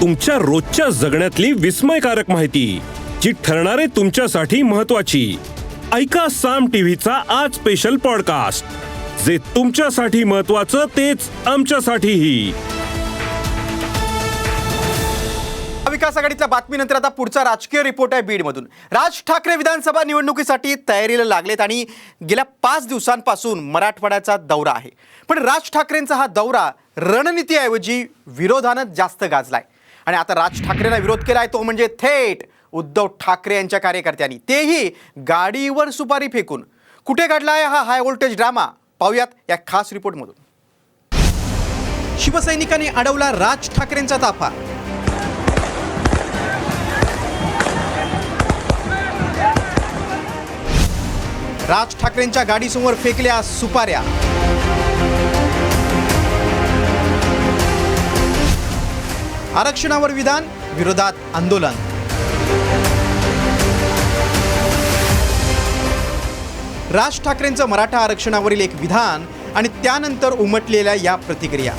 तुमच्या रोजच्या जगण्यातली विस्मयकारक माहिती जी ठरणारे तुमच्यासाठी महत्वाची ऐका साम टीव्हीचा आज स्पेशल पॉडकास्ट जे तुमच्यासाठी महत्वाचं तेच आमच्यासाठीही. विकास आघाडीच्या बातमीनंतर आता पुढचा राजकीय रिपोर्ट आहे बीडमधून. राज ठाकरे विधानसभा निवडणुकीसाठी तयारीला लागलेत आणि गेल्या पाच दिवसांपासून मराठवाड्याचा दौरा आहे. पण राज ठाकरेंचा हा दौरा रणनीतीऐवजी विरोधानं जास्त गाजलाय. आणि आता राज ठाकरेंना विरोध केला आहे तो म्हणजे थेट उद्धव ठाकरे यांच्या कार्यकर्त्यांनी. तेही गाडीवर सुपारी फेकून. कुठे घडलाय हा हाय व्होल्टेज ड्रामा पाहूयात या खास रिपोर्टमधून. शिवसैनिकांनी अडवला राज ठाकरेंचा ताफा. राज ठाकरेंच्या गाडीसमोर फेकल्या सुपाऱ्या. आरक्षणावर विधान विरोधात आंदोलन. राज ठाकरेंचं मराठा आरक्षणावरील एक विधान आणि त्यानंतर उमटलेल्या या प्रतिक्रिया.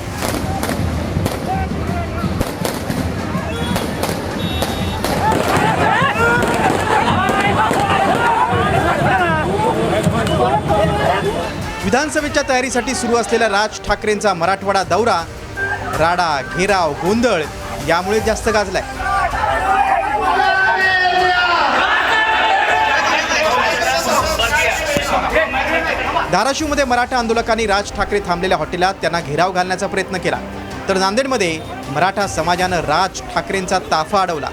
विधानसभेच्या तयारीसाठी सुरू असलेला राज ठाकरेंचा मराठवाडा दौरा राडा घेराव गोंधळ यामुळे जास्त गाजलाय. धाराशिवमध्ये मराठा आंदोलकांनी राज ठाकरे थांबलेल्या हॉटेलात त्यांना घेराव घालण्याचा प्रयत्न केला. तर नांदेडमध्ये मराठा समाजानं राज ठाकरेंचा ताफा अडवला.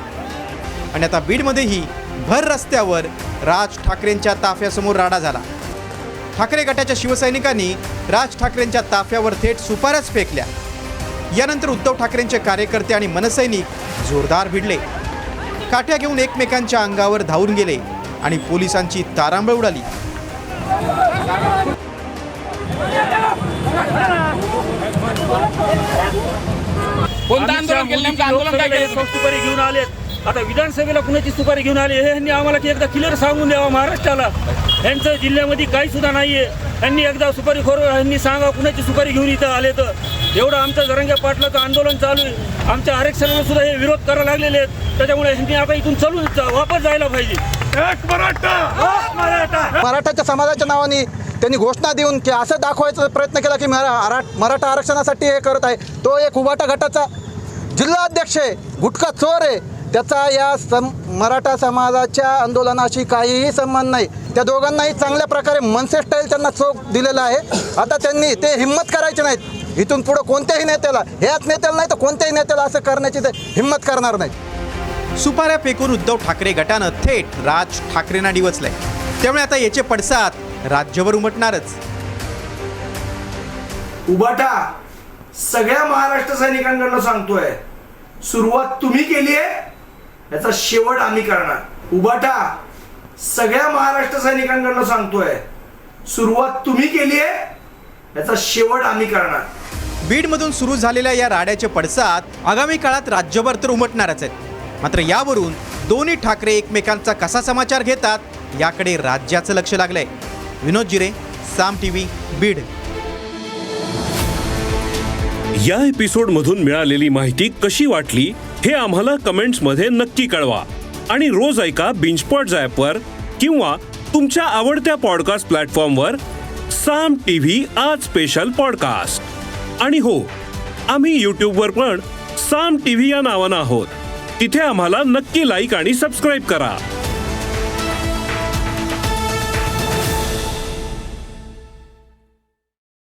आणि आता बीडमध्येही भर रस्त्यावर राज ठाकरेंच्या ताफ्यासमोर राडा झाला. ठाकरे गटाच्या शिवसैनिकांनी राज ठाकरेंच्या ताफ्यावर थेट सुपाऱ्याच फेकल्या. यानंतर उद्धव ठाकरेंचे कार्यकर्ते आणि मनसैनिक जोरदार भिडले. काठ्या घेऊन एकमेकांच्या अंगावर धावून गेले आणि पोलिसांची तारांबळ उडाली. सुपारी घेऊन आलेत. आता विधानसभेला कुणाची सुपारी घेऊन आले? हे यांनी आम्हाला की एकदा क्लिअर सांगून द्यावा महाराष्ट्राला. यांचं जिल्ह्यामध्ये काही सुद्धा नाहीये. यांनी एकदा सुपारी खोर यांनी सांगा कुणाची सुपारी घेऊन इथं आले तर एवढं आमचं जरंग्या पाटलाचं आंदोलन चालू आहे. आमच्या आरक्षणाला सुद्धा हे विरोध करायला लागलेले आहेत. त्याच्यामुळे यांनी आता इथून चलून जा- वापस जायला पाहिजे. एक मराठा! एक मराठा! मराठाच्या समाजाच्या नावाने त्यांनी घोषणा देऊन की असं दाखवायचा प्रयत्न केला की मरा मराठा आरक्षणासाठी हे करत आहे. तो एक उभाटा गटाचा जिल्हा अध्यक्ष आहे. गुटखा चोर आहे. त्याचा या सम मराठा समाजाच्या आंदोलनाशी काहीही संबंध नाही. त्या दोघांनाही चांगल्या प्रकारे मनसे स्टाईल त्यांना चोख दिलेला आहे. आता त्यांनी ते हिंमत करायचे नाहीत. इथून पुढं कोणत्याही नेत्याला ह्याच नेत्याला नाही तर कोणत्याही नेत्याला असं करण्याची ते हिंमत करणार नाहीत. सुपाऱ्या फेकून उद्धव ठाकरे गटानं थेट राज ठाकरेंना डिवचलंय त्यामुळे आता याचे पडसाद राज्यभर उमटणारच. उबाटा सगळ्या महाराष्ट्र सैनिकांकडनं सांगतोय. सुरुवात तुम्ही केली आहे याचा शेवट आम्ही करणार. उबाटा सगळ्या महाराष्ट्र सैनिकांकडनं सांगतोय. सुरुवात तुम्ही केली आहे याचा शेवट आम्ही करणार. बीडमधून सुरू झालेल्या या राड्याचे पडसाद आगामी काळात राज्यभर तर उमटणारच आहेत. मात्र यावरून दोन्ही ठाकरे एकमेकांचा कसा समाचार घेतात याकडे राज्याचं लक्ष लागलंय. विनोद जिरे साम टी व्ही बीड. या एपिसोडमधून मिळालेली माहिती कशी वाटली हे आम्हाला कमेंट्समध्ये नक्की कळवा. आणि रोज ऐका बिंचपॉट ॲपवर किंवा तुमच्या आवडत्या पॉडकास्ट प्लॅटफॉर्मवर साम टीव्ही आज स्पेशल पॉडकास्ट आणि हो आम्ही यूट्यूबवर पण साम टीव्ही या नावानं आहोत. तिथे आम्हाला नक्की लाईक आणि सबस्क्राईब करा.